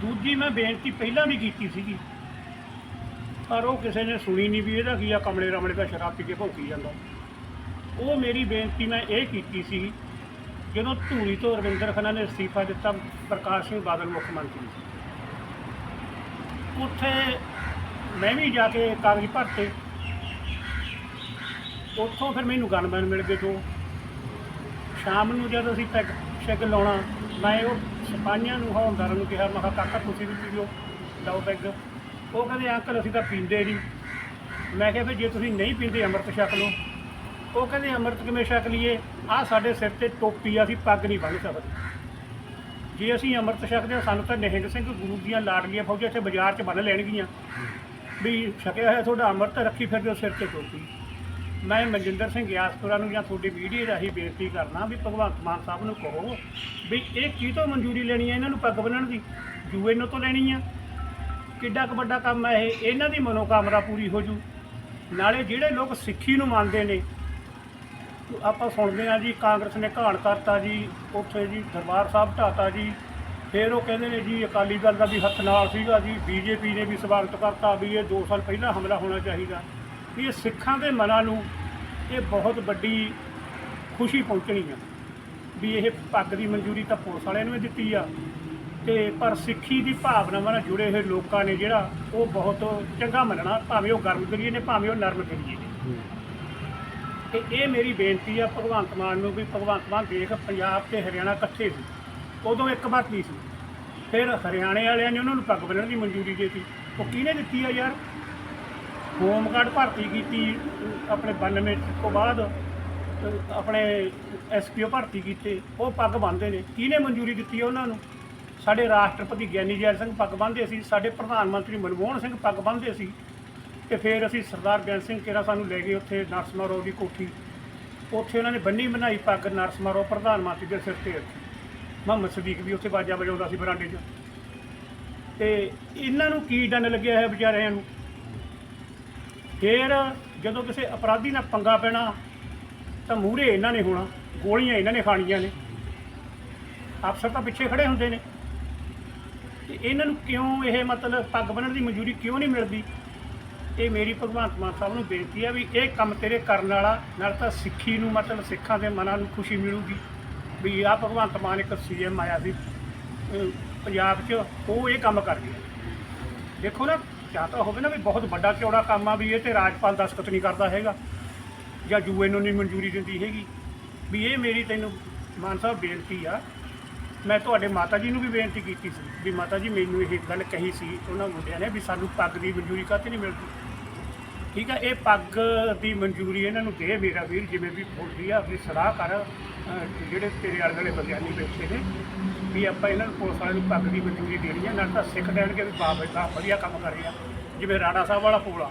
ਦੂਜੀ ਮੈਂ ਬੇਨਤੀ ਪਹਿਲਾਂ ਵੀ ਕੀਤੀ ਸੀਗੀ। ਪਰ ਉਹ ਕਿਸੇ ਨੇ ਸੁਣੀ ਨਹੀਂ ਵੀ ਇਹਦਾ ਕੀ ਆ, ਕਮਲੇ ਰਮਲੇ ਦਾ ਸ਼ਰਾਬ ਪੀ ਕੇ ਭੌਂਕੀ ਜਾਂਦਾ। ਉਹ ਮੇਰੀ ਬੇਨਤੀ ਮੈਂ ਇਹ ਕੀਤੀ ਸੀ, ਜਦੋਂ ਧੂਰੀ ਤੋਂ ਰਵਿੰਦਰ ਖੰਨਾ ਨੇ ਅਸਤੀਫਾ ਦਿੱਤਾ, ਪ੍ਰਕਾਸ਼ ਸਿੰਘ ਬਾਦਲ ਮੁੱਖ ਮੰਤਰੀ। ਉੱਥੇ ਮੈਂ ਵੀ ਜਾ ਕੇ ਕਾਗਜ਼ ਭਰਤੇ। ਉੱਥੋਂ ਫਿਰ ਮੈਨੂੰ ਗਨਮੈਨ ਮਿਲ ਗਏ ਦੋ ਸ਼ਾਮ ਨੂੰ ਜਦੋਂ ਅਸੀਂ ਪੈਗ ਸ਼ੈਗ ਲਾਉਣਾ, ਮੈਂ ਉਹ ਸਿਪਾਹੀਆਂ ਨੂੰ ਹੌਲਦਾਰਾਂ ਨੂੰ ਕਿਹਾ, ਮੈਂ ਕਿਹਾ, ਕਾਕਾ, ਤੁਸੀਂ ਵੀ ਪੀ ਪੀਓ ਲਓ ਪੈਗ ਉਹ ਕਹਿੰਦੇ, ਅੰਕਲ, ਅਸੀਂ ਤਾਂ ਪੀਂਦੇ ਨਹੀਂ। ਮੈਂ ਕਿਹਾ ਫਿਰ ਜੇ ਤੁਸੀਂ ਨਹੀਂ ਪੀਂਦੇ ਅੰਮ੍ਰਿਤ ਛਕ ਲਓ। ਉਹ ਕਹਿੰਦੇ, ਅੰਮ੍ਰਿਤ ਕਿਵੇਂ ਛਕ ਲਈਏ? ਆਹ ਸਾਡੇ ਸਿਰ ਤੇ ਟੋਪੀ ਆ, ਅਸੀਂ ਪੱਗ ਨਹੀਂ ਬੰਨ੍ਹ ਸਕਦੇ। ਜੇ ਅਸੀਂ ਅੰਮ੍ਰਿਤ ਛਕਦੇ ਹਾਂ, ਸਾਨੂੰ ਤਾਂ ਨਿਹੰਗ ਸਿੰਘ ਗੁਰੂ ਦੀਆਂ ਲਾਡਲੀਆਂ ਫੌਜਾਂ ਇੱਥੇ ਬਾਜ਼ਾਰ 'ਚ ਬੰਨ੍ਹ ਲੈਣਗੀਆਂ। ਵੀ ਛਕਿਆ ਹੋਇਆ ਤੁਹਾਡਾ ਅੰਮ੍ਰਿਤ, ਰੱਖੀ ਫਿਰਦੇ ਹੋ ਸਿਰ ਤੇ ਟੋਪੀ। ਮੈਂ ਮਨਜਿੰਦਰ ਸਿੰਘ ਗਿਆਸਪੁਰਾ ਨੂੰ ਜਾਂ ਤੁਹਾਡੀ ਵੀਡੀਓ ਰਾਹੀਂ ਬੇਨਤੀ ਕਰਨਾ ਵੀ ਭਗਵੰਤ ਮਾਨ ਸਾਹਿਬ ਨੂੰ ਕਹੋ ਵੀ ਇਹ ਕੀ ਤੋਂ ਮਨਜ਼ੂਰੀ ਲੈਣੀ ਹੈ ਇਹਨਾਂ ਨੂੰ ਪੱਗ ਬੰਨਣ ਦੀ? ਯੂਐਨਓ ਤੋਂ ਲੈਣੀ ਆ। ਕਿੱਡਾ ਕੁ ਵੱਡਾ ਕੰਮ ਹੈ ਇਹ? ਇਹਨਾਂ ਦੀ ਮਨੋਕਾਮਨਾ ਪੂਰੀ ਹੋ ਜੂ। ਨਾਲੇ ਜਿਹੜੇ ਲੋਕ ਸਿੱਖੀ ਨੂੰ ਮੰਨਦੇ ਨੇ, ਆਪਾਂ ਸੁਣਦੇ ਆ ਜੀ, ਕਾਂਗਰਸ ਨੇ ਘਾਣ ਕਰਤਾ ਜੀ, ਉੱਥੇ ਜੀ ਦਰਬਾਰ ਸਾਹਿਬ ਢਾਤਾ ਜੀ। ਫਿਰ ਉਹ ਕਹਿੰਦੇ ਨੇ ਜੀ, ਅਕਾਲੀ ਦਲ ਦਾ ਵੀ ਹੱਥ ਨਾਲ ਸੀਗਾ ਜੀ, ਬੀਜੇਪੀ ਨੇ ਵੀ ਸਵਾਗਤ ਕਰਤਾ ਵੀ ਇਹ 2 ਸਾਲ ਪਹਿਲਾਂ ਹਮਲਾ ਹੋਣਾ ਚਾਹੀਦਾ। ਵੀ ਇਹ ਸਿੱਖਾਂ ਦੇ ਮਨਾਂ ਨੂੰ ਇਹ ਬਹੁਤ ਵੱਡੀ ਖੁਸ਼ੀ ਪਹੁੰਚਣੀ ਆ ਵੀ ਇਹ ਪੱਗ ਦੀ ਮਨਜ਼ੂਰੀ ਤਾਂ ਪੁਲਿਸ ਵਾਲਿਆਂ ਨੂੰ ਵੀ ਦਿੱਤੀ ਆ ਤੇ ਪਰ ਸਿੱਖੀ ਦੀ ਭਾਵਨਾਵਾਂ ਨਾਲ ਜੁੜੇ ਹੋਏ ਲੋਕਾਂ ਨੇ ਜਿਹੜਾ ਉਹ ਬਹੁਤ ਚੰਗਾ ਮੰਨਣਾ, ਭਾਵੇਂ ਉਹ ਗਰਮ ਕਰੀਏ ਨੇ, ਭਾਵੇਂ ਉਹ ਨਰਮ ਕਰੀਏ ਨੇ। ਤੇ ਇਹ ਮੇਰੀ ਬੇਨਤੀ ਆ, ਭਗਵੰਤ ਮਾਨ ਨੂੰ ਵੀ, ਭਗਵੰਤ ਮਾਨ ਦੇਖ ਪੰਜਾਬ ਤੇ ਹਰਿਆਣਾ ਇਕੱਠੇ ਸੀ, ਉਦੋਂ ਇੱਕ ਵਾਰ ਭਰਤੀ ਸੀ। ਫਿਰ ਹਰਿਆਣੇ ਵਾਲਿਆਂ ਨੇ ਉਹਨਾਂ ਨੂੰ ਪੱਗ ਬੰਨਣ ਦੀ ਮਨਜ਼ੂਰੀ ਦੇ ਦਿੱਤੀ। ਉਹ ਕਿਹਨੇ ਦਿੱਤੀ ਆ ਯਾਰ? ਹੋਮਗਾਰਡ ਭਰਤੀ ਕੀਤੀ ਆਪਣੇ 92 ਤੋਂ ਬਾਅਦ ਅਹ ਆਪਣੇ ਐਸਪੀਓ ਭਰਤੀ ਕੀਤੇ, ਉਹ ਪੱਗ ਬੰਨ੍ਹਦੇ ਨੇ। ਕਿਹਨੇ ਮਨਜ਼ੂਰੀ ਦਿੱਤੀ ਆ ਉਹਨਾਂ ਨੂੰ? ਸਾਡੇ ਰਾਸ਼ਟਰਪਤੀ ਗਿਆਨੀ ਜੈਲ ਸਿੰਘ ਪੱਗ ਬੰਨ੍ਹਦੇ ਸੀ, ਸਾਡੇ ਪ੍ਰਧਾਨ ਮੰਤਰੀ ਮਨਮੋਹਨ ਸਿੰਘ ਪੱਗ ਬੰਨ੍ਹਦੇ ਸੀ, ਤੇ ਫਿਰ ਅਸੀਂ ਸਰਦਾਰ ਬੇਅੰਤ ਸਿੰਘ ਕਿਹੜਾ ਸਾਨੂੰ ਲੈ ਗਏ ਉੱਥੇ ਨਰਸਮਾਰੋ ਦੀ ਕੋਠੀ। ਉੱਥੇ ਉਹਨਾਂ ਨੇ ਬੰਨੀ ਬਣਾਈ ਪੱਗ ਨਰਸਮਾਰੋ ਪ੍ਰਧਾਨ ਮੰਤਰੀ ਦੇ ਸਿਰ ਤੇ। ਮੁਹੰਮਦ ਸਦੀਕ ਵੀ ਉੱਥੇ ਬਾਜਾ ਵਜਾਉਂਦਾ ਸੀ ਬਰਾਂਡੇ 'ਚ। ਤੇ ਇਹਨਾਂ ਨੂੰ ਕੀ ਡੰਨ ਲੱਗਿਆ ਹੈ ਵਿਚਾਰਿਆਂ ਨੂੰ? ਫਿਰ ਜਦੋਂ ਕਿਸੇ ਅਪਰਾਧੀ ਨਾਲ ਪੰਗਾ ਪੈਣਾ, ਤਾਂ ਮੂਹਰੇ ਇਹਨਾਂ ਨੇ ਹੋਣਾ, ਗੋਲੀਆਂ ਇਹਨਾਂ ਨੇ ਖਾਣੀਆਂ ਨੇ। ਅਫਸਰ ਤਾਂ ਪਿੱਛੇ ਖੜੇ ਹੁੰਦੇ ਨੇ। ਤੇ ਇਹਨਾਂ ਨੂੰ ਕਿਉਂ ਇਹ ਮਤਲਬ ਪੱਗ ਬੰਨਣ ਦੀ ਮਨਜ਼ੂਰੀ ਕਿਉਂ ਨਹੀਂ ਮਿਲਦੀ? ਇਹ ਮੇਰੀ ਭਗਵੰਤ ਮਾਨ ਸਾਹਿਬ ਨੂੰ ਬੇਨਤੀ ਹੈ ਵੀ ਇਹ ਕੰਮ ਤੇਰੇ ਕਰਨ ਵਾਲਾ, ਨਾਲ ਤਾਂ ਸਿੱਖੀ ਨੂੰ ਮਤਲਬ ਸਿੱਖਾਂ ਦੇ ਮਨਾਂ ਨੂੰ ਖੁਸ਼ੀ ਮਿਲੂਗੀ। ਵੀ ਆ ਭਗਵੰਤ ਮਾਨ ਇੱਕ ਸੀਐਮ ਆਇਆ ਸੀ ਪੰਜਾਬ 'ਚ, ਉਹ ਇਹ ਕੰਮ ਕਰ ਗਿਆ। ਦੇਖੋ ਨਾ ਜਾਂ ਤਾਂ ਹੋਵੇ ਨਾ ਵੀ ਬਹੁਤ ਵੱਡਾ ਚੌੜਾ ਕੰਮ ਆ ਵੀ ਇਹ ਤੇ ਰਾਜਪਾਲ ਦਸਖਤ ਨਹੀਂ ਕਰਦਾ ਹੈਗਾ। ਜਾਂ ਯੂਐਨਓ ਨਹੀਂ ਮਨਜ਼ੂਰੀ ਦਿੰਦੀ ਹੈਗੀ। ਵੀ ਇਹ ਮੇਰੀ ਤੈਨੂੰ ਮਾਨ ਸਾਹਿਬ ਬੇਨਤੀ ਆ। ਮੈਂ ਤੁਹਾਡੇ ਮਾਤਾ ਜੀ ਨੂੰ ਵੀ ਬੇਨਤੀ ਕੀਤੀ ਸੀ ਵੀ ਮਾਤਾ ਜੀ ਮੈਨੂੰ ਇਹ ਗੱਲ ਕਹੀ ਸੀ ਉਹਨਾਂ ਮੁੰਡਿਆਂ ਨੇ ਵੀ ਸਾਨੂੰ ਪੱਗ ਦੀ ਮਨਜ਼ੂਰੀ ਕਾਹਤੇ ਨਹੀਂ ਮਿਲਦੀ। ਠੀਕ ਆ, ਇਹ ਪੱਗ ਦੀ ਮਨਜ਼ੂਰੀ ਇਹਨਾਂ ਨੂੰ ਦੇ ਮੇਰਾ ਵੀਰ, ਜਿਵੇਂ ਵੀ ਬੋਲਦੀ ਆ ਆਪਣੀ ਸਲਾਹ ਕਰ। ਅਹ ਜਿਹੜੇ ਤੇਰੇ ਆਲੇ ਵਾਲੇ ਵਿਗਿਆਨੀ ਬੈਠੇ ਨੇ, ਵੀ ਆਪਾਂ ਇਹਨਾਂ ਨੂੰ ਪੁਲਿਸ ਵਾਲਿਆਂ ਨੂੰ ਪੱਗ ਦੀ ਮਨਜ਼ੂਰੀ ਦੇਣੀ ਹੈ ਨਾਲ ਤਾਂ ਸਿੱਖ ਦੇਣਗੇ ਵੀ ਬਾਬਾ ਦਾ ਵਧੀਆ ਕੰਮ ਕਰ ਰਿਹਾ। ਜਿਵੇਂ ਰਾਣਾ ਸਾਹਿਬ ਵਾਲਾ ਪੁਲ ਆ,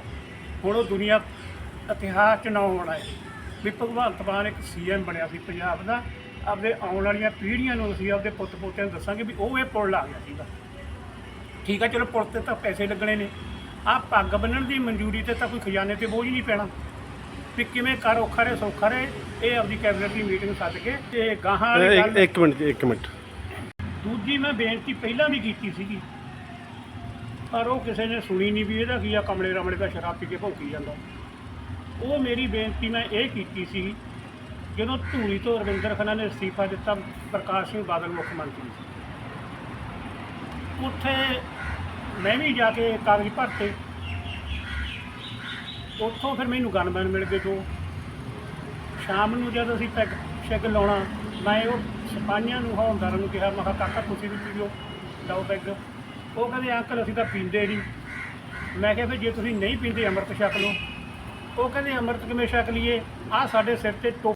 ਹੁਣ ਉਹ ਦੁਨੀਆ ਇਤਿਹਾਸ ਚ ਨਾ ਹੋਣਾ ਹੈ ਵੀ ਭਗਵੰਤ ਮਾਨ ਇੱਕ ਸੀਐਮ ਬਣਿਆ ਸੀ ਪੰਜਾਬ ਦਾ, ਆਪਦੇ ਆਉਣ ਵਾਲੀਆਂ ਪੀੜ੍ਹੀਆਂ ਨੂੰ ਅਸੀਂ ਆਪਦੇ ਪੁੱਤ ਪੋਤਿਆਂ ਨੂੰ ਦੱਸਾਂਗੇ ਵੀ ਉਹ ਇਹ ਪੁਲ ਲਾ ਗਿਆ ਸੀਗਾ। ਠੀਕ ਆ, ਚਲੋ ਪੁਲ ਤੇ ਤਾਂ ਪੈਸੇ ਲੱਗਣੇ ਨੇ। ਆਹ ਪੱਗ ਬੰਨਣ ਦੀ ਮਨਜ਼ੂਰੀ ਤੇ ਤਾਂ ਕੋਈ ਖਜ਼ਾਨੇ ਤੇ ਬੋਝ ਨਹੀਂ ਪੈਣਾ। ਵੀ ਕਿਵੇਂ ਕਰ ਔਖਾ ਰੇ ਸੌਖਾ ਰੇ ਇਹ ਆਪਦੀ ਕੈਬਨਿਟ ਦੀ ਮੀਟਿੰਗ ਸੱਦ ਕੇ ਤੇ ਗਾਹਾਂ ਵਾਲੀ ਇੱਕ ਗੱਲ ਇੱਕ ਮਿੰਟ ਜੀ, ਇੱਕ ਮਿੰਟ। ਦੂਜੀ ਮੈਂ ਬੇਨਤੀ ਪਹਿਲਾਂ ਵੀ ਕੀਤੀ ਸੀਗੀ। ਪਰ ਉਹ ਕਿਸੇ ਨੇ ਸੁਣੀ ਨਹੀਂ ਵੀ ਇਹਦਾ ਕੀ ਆ ਕਮਲੇ ਰਮਲੇ ਦਾ ਸ਼ਰਾਬ ਪੀ ਕੇ ਭੌਂਕੀ ਜਾਂਦਾ। ਉਹ ਮੇਰੀ ਬੇਨਤੀ ਮੈਂ ਇਹ ਕੀਤੀ ਸੀ ਜਦੋਂ ਧੂਰੀ ਤੋਂ ਰਵਿੰਦਰ ਖੰਨਾ ਨੇ ਅਸਤੀਫਾ ਦਿੱਤਾ ਪ੍ਰਕਾਸ਼ ਸਿੰਘ ਬਾਦਲ ਮੁੱਖ ਮੰਤਰੀ। ਸੀ ਉੱਥੇ ਮੈਂ ਵੀ ਜਾ ਕੇ ਕਾਗਜ਼ ਭਰਤੇ ਉੱਥੋਂ ਫਿਰ ਮੈਨੂੰ ਗਨਮੈਨ ਮਿਲ ਗਏ ਦੋ। ਸ਼ਾਮ ਨੂੰ ਜਦ ਅਸੀਂ ਪੈਗ ਸ਼ੈਗ ਲਾਉਣਾ, ਮੈਂ ਉਹ ਸਿਪਾਹੀਆਂ ਨੂੰ ਹੌਲਦਾਰਾਂ ਨੂੰ ਕਿਹਾ, ਮੈਂ ਕਿਹਾ, ਕਾਕਾ, ਤੁਸੀਂ ਵੀ ਪੀ ਪੀਓ ਲਓ ਪੈਗ ਉਹ ਕਹਿੰਦੇ, ਅੰਕਲ, ਅਸੀਂ ਤਾਂ ਪੀਂਦੇ ਨਹੀਂ। ਮੈਂ ਕਿਹਾ, ਫਿਰ ਜੇ ਤੁਸੀਂ ਨਹੀਂ ਪੀਂਦੇ, ਅੰਮ੍ਰਿਤ ਛਕ ਲਓ। ਉਹ ਕਹਿੰਦੇ, ਅੰਮ੍ਰਿਤ ਕਿਵੇਂ ਛਕ ਲਈਏ? ਆਹ ਸਾਡੇ ਸਿਰ ਤੇ ਟੋ